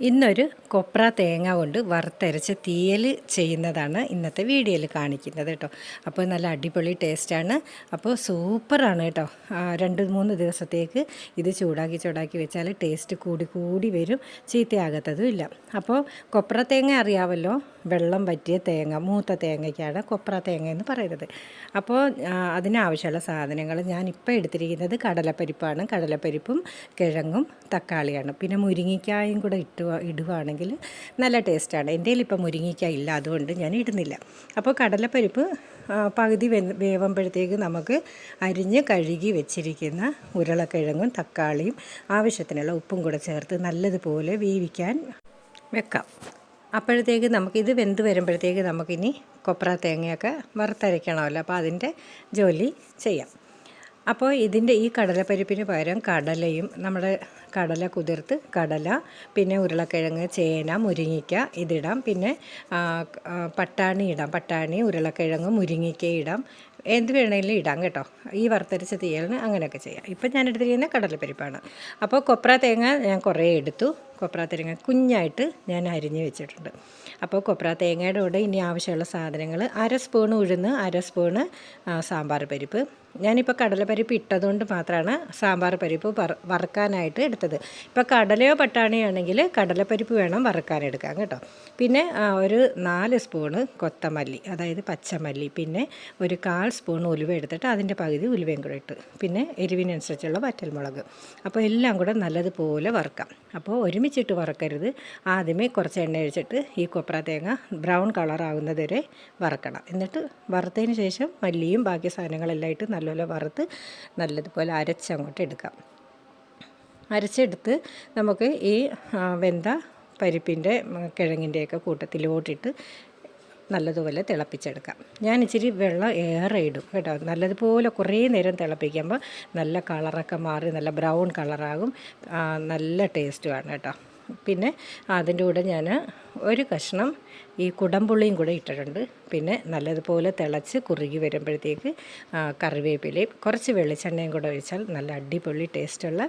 ഇന്നൊരു കൊപ്ര തേങ്ങ കൊണ്ട് വറുത്തരച്ച് തീയൽ ചെയ്യുന്നതാണ് ഇന്നത്തെ വീഡിയോയിൽ കാണിക്കുന്നത് കേട്ടോ. അപ്പോൾ നല്ല അടിപൊളി ടേസ്റ്റാണ്. അപ്പോൾ സൂപ്പറാണ് കേട്ടോ. രണ്ട് മൂന്ന് ദിവസത്തേക്ക് ഇത് ചൂടാക്കി ചൂടാക്കി വെച്ചാൽ ടേസ്റ്റ് കൂടി കൂടി വരും. ചീത്തയാകത്തതും ഇല്ല. അപ്പോൾ കൊപ്ര തേങ്ങ അറിയാമല്ലോ വെള്ളം പറ്റിയ തേങ്ങ മൂത്ത തേങ്ങയ്ക്കാണ് കൊപ്ര തേങ്ങ എന്ന് പറയുന്നത്. അപ്പോൾ അതിനാവശ്യമുള്ള സാധനങ്ങൾ ഞാനിപ്പോൾ എടുത്തിരിക്കുന്നത് കടലപ്പരിപ്പാണ്. കടലപ്പരിപ്പും കിഴങ്ങും തക്കാളിയാണ്. പിന്നെ മുരിങ്ങിക്കായും കൂടെ ഇട്ടു ഇടുവാണെങ്കിൽ നല്ല ടേസ്റ്റാണ്. എന്റെ കയ്യിൽ ഇപ്പം മുരിങ്ങിക്കായ ഇല്ല അതുകൊണ്ട് ഞാൻ ഇടുന്നില്ല. അപ്പോൾ കടലപ്പരിപ്പ് പകുതി വേവുമ്പോഴത്തേക്ക് നമുക്ക് അരിഞ്ഞ് കഴുകി വെച്ചിരിക്കുന്ന ഉരുളക്കിഴങ്ങും തക്കാളിയും ആവശ്യത്തിനുള്ള ഉപ്പും കൂടെ ചേർത്ത് നല്ലതുപോലെ വേവിക്കാൻ വെക്കാം. അപ്പോഴത്തേക്ക് നമുക്ക് ഇത് വെന്ത് വരുമ്പോഴത്തേക്ക് നമുക്കിനി കൊപ്ര തേങ്ങയൊക്കെ വറുത്തരയ്ക്കണമല്ലോ. അപ്പോൾ അതിന്റെ ജോലി ചെയ്യാം. അപ്പോൾ ഇതിന്റെ ഈ കടലപ്പരിപ്പിന് പകരം കടലയും നമ്മുടെ കടല കുതിർത്ത് കടല പിന്നെ ഉരുളക്കിഴങ്ങ് ചേന മുരിങ്ങിക്ക ഇതിടാം. പിന്നെ പട്ടാണി ഇടാം. പട്ടാണി ഉരുളക്കിഴങ്ങ് മുരിങ്ങിക്ക ഇടാം. എന്ത് വേണമെങ്കിലും ഇടാം കേട്ടോ. ഈ വറുത്തരച്ച തീയലിന് അങ്ങനെയൊക്കെ ചെയ്യാം. ഇപ്പം ഞാൻ എടുത്തിരിക്കുന്നത് കടലപ്പരിപ്പാണ്. അപ്പോൾ കൊപ്ര തേങ്ങ ഞാൻ കുറേ എടുത്തു. കൊപ്ര തേങ്ങ കുഞ്ഞായിട്ട് ഞാൻ അരിഞ്ഞ് വെച്ചിട്ടുണ്ട്. അപ്പോൾ കൊപ്ര തേങ്ങയുടെ കൂടെ ഇനി ആവശ്യമുള്ള സാധനങ്ങൾ അര സ്പൂൺ ഉഴുന്ന് അര സ്പൂണ് സാമ്പാർ പരിപ്പ്. ഞാനിപ്പോൾ കടലപ്പരിപ്പ് ഇട്ടതുകൊണ്ട് മാത്രമാണ് സാമ്പാർ പരിപ്പ് വറുക്കാനായിട്ട് എടുത്തത്. ഇപ്പോൾ കടലയോ പട്ടാണിയോ ആണെങ്കിൽ കടലപ്പരിപ്പ് വേണം വറുക്കാനെടുക്കാൻ കേട്ടോ. പിന്നെ ഒരു നാല് സ്പൂണ് കൊത്തമല്ലി അതായത് പച്ചമല്ലി പിന്നെ ഒരു കാൽ സ്പൂൺ ഉലുവ എടുത്തിട്ട് അതിന്റെ പകുതി ഉലുവയും കൂടെ ഇട്ട്. പിന്നെ എരിവിനനുസരിച്ചുള്ള വറ്റൽമുളക്. അപ്പോൾ എല്ലാം കൂടെ നല്ലതുപോലെ വറുക്കാം. അപ്പോൾ ഒരുമിച്ചിട്ട് വറക്കരുത്. ആദ്യമേ കുറച്ച് എണ്ണ ഒഴിച്ചിട്ട് ഈ കൊപ്ര തേങ്ങ ബ്രൗൺ കളറാകുന്നത് വരെ വറക്കണം. എന്നിട്ട് വറുത്തതിന് ശേഷം മല്ലിയും ബാക്കി സാധനങ്ങളെല്ലാം ഇട്ട് നല്ലപോലെ വറുത്ത് നല്ലതുപോലെ അരച്ചങ്ങോട്ട് എടുക്കാം. അരച്ചെടുത്ത് നമുക്ക് ഈ വെന്ത പരിപ്പിന്റെ കിഴങ്ങിന്റെയൊക്കെ കൂട്ടത്തിലോട്ടിട്ട് നല്ലതുപോലെ തിളപ്പിച്ചെടുക്കാം. ഞാൻ ഇച്ചിരി വെള്ളം ഏറെ ഇടും കേട്ടോ. നല്ലതുപോലെ കുറേ നേരം തിളപ്പിക്കുമ്പോൾ നല്ല കളറൊക്കെ മാറി നല്ല ബ്രൗൺ കളറാകും. നല്ല ടേസ്റ്റുമാണ് കേട്ടോ. പിന്നെ അതിന്റെ കൂടെ ഞാൻ ഒരു കഷ്ണം ഈ കുടംപുള്ളിയും കൂടെ ഇട്ടിട്ടുണ്ട്. പിന്നെ നല്ലതുപോലെ തിളച്ച് കുറുകി വരുമ്പോഴത്തേക്ക് കറിവേപ്പിലയും കുറച്ച് വെളിച്ചെണ്ണയും കൂടെ ഒഴിച്ചാൽ നല്ല അടിപൊളി ടേസ്റ്റുള്ള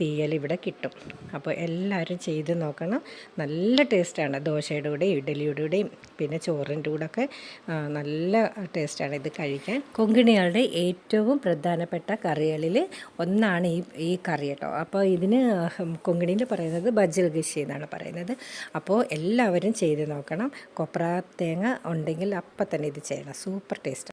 തീയൽ ഇവിടെ കിട്ടും. അപ്പോൾ എല്ലാവരും ചെയ്ത് നോക്കണം. നല്ല ടേസ്റ്റാണ്. ദോശയുടെ കൂടെയും ഇഡലിയുടെ കൂടെയും പിന്നെ ചോറിന്റെ കൂടെ ഒക്കെ നല്ല ടേസ്റ്റാണ് ഇത് കഴിക്കാൻ. കൊങ്കിണികളുടെ ഏറ്റവും പ്രധാനപ്പെട്ട കറികളിൽ ഒന്നാണ് ഈ ഈ കറി കേട്ടോ. അപ്പോൾ ഇതിന് കൊങ്കിണിയിൽ പറയുന്നത് ബജൽ ഗിഷി എന്നാണ് പറയുന്നത്. അപ്പോൾ എല്ലാവരും ചെയ്ത് നോക്കണം. കൊപ്ര തേങ്ങ ഉണ്ടെങ്കിൽ അപ്പം തന്നെ ഇത് ചെയ്യണം. Super taste